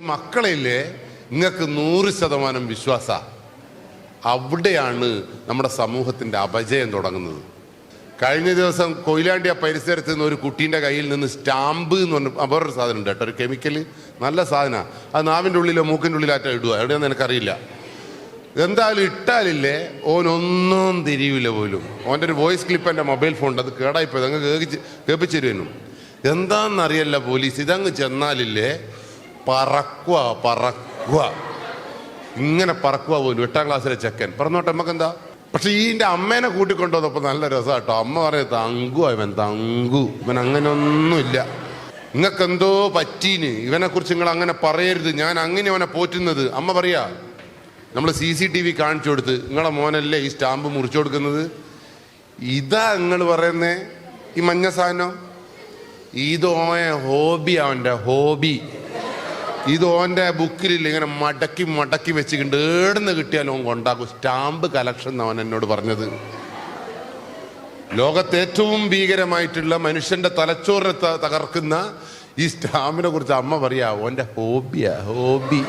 മക്കളില്ലേ നിങ്ങൾക്ക് നൂറ് ശതമാനം വിശ്വാസ. അവിടെയാണ് നമ്മുടെ സമൂഹത്തിന്റെ അപജയം തുടങ്ങുന്നത്. കഴിഞ്ഞ ദിവസം കൊയിലാണ്ടി ആ പരിസരത്ത് നിന്ന് ഒരു കുട്ടീന്റെ കയ്യിൽ നിന്ന് സ്റ്റാമ്പ് എന്ന് പറഞ്ഞ വേറൊരു സാധനം ഉണ്ട് കേട്ടോ. ഒരു കെമിക്കൽ നല്ല സാധനമാണ് അത് നാവിന്റെ ഉള്ളിലോ മൂക്കിന്റെ ഉള്ളിലാറ്റോ ഇടുക എവിടെയാണെന്ന് എനിക്കറിയില്ല എന്തായാലും ഇട്ടാലില്ലേ ഓനൊന്നും തിരിയില്ല പോലും. ഓന്റെ ഒരു വോയിസ് ക്ലിപ്പ് എന്റെ മൊബൈൽ ഫോണിൽ അത് കേടായിപ്പോയത് അങ്ങ് കേൾപ്പിച്ച് കേൾപ്പിച്ചു തരുന്നു എന്താണെന്നറിയല്ല പോലീസ്. ഇതങ്ങ് ചെന്നാലില്ലേ പറക്കുക പറക്കുക ഇങ്ങനെ പറക്കുക പോലും. എട്ടാം ക്ലാസ്സിലെ ചെക്കൻ. പറഞ്ഞോട്ടെ നമുക്കെന്താ പക്ഷെ എന്റെ അമ്മേനെ കൂട്ടിക്കൊണ്ടുവന്നപ്പോ നല്ല രസമാട്ടോ അമ്മ പറയും തങ്കു ഇവൻ തങ്കു. ഇവൻ അങ്ങനെ ഒന്നുമില്ല നിങ്ങൾക്ക് എന്തോ പറ്റീന്. ഇവനെ കുറിച്ച് നിങ്ങൾ അങ്ങനെ പറയരുത്. ഞാൻ അങ്ങനെ അവനെ പോറ്റുന്നത്. അമ്മ പറയാ നമ്മൾ സി സി ടി വി കാണിച്ചു കൊടുത്ത് നിങ്ങളെ മോനല്ലേ ഈ സ്റ്റാമ്പ് മുറിച്ചു കൊടുക്കുന്നത്? ഇതാ നിങ്ങൾ പറയുന്നേ. ഈ മഞ്ഞ സാധനം. ഇതോയ ഹോബി അവന്റെ ഹോബി. ഇത് ഓന്റെ ബുക്കിലില്ല. ഇങ്ങനെ മടക്കി മടക്കി വെച്ചിട്ടുണ്ട് ഏടുന്ന് കിട്ടിയാലും ഓൻ കൊണ്ടാക്കും. സ്റ്റാമ്പ് കലക്ഷൻ എന്ന് അവൻ എന്നോട് പറഞ്ഞത്. ലോകത്ത് ഏറ്റവും ഭീകരമായിട്ടുള്ള മനുഷ്യന്റെ തലച്ചോറിനെ തകർക്കുന്ന ഈ സ്റ്റാമ്പിനെ കുറിച്ച് അമ്മ പറയാ ഓന്റെ ഹോബിയാ ഹോബി.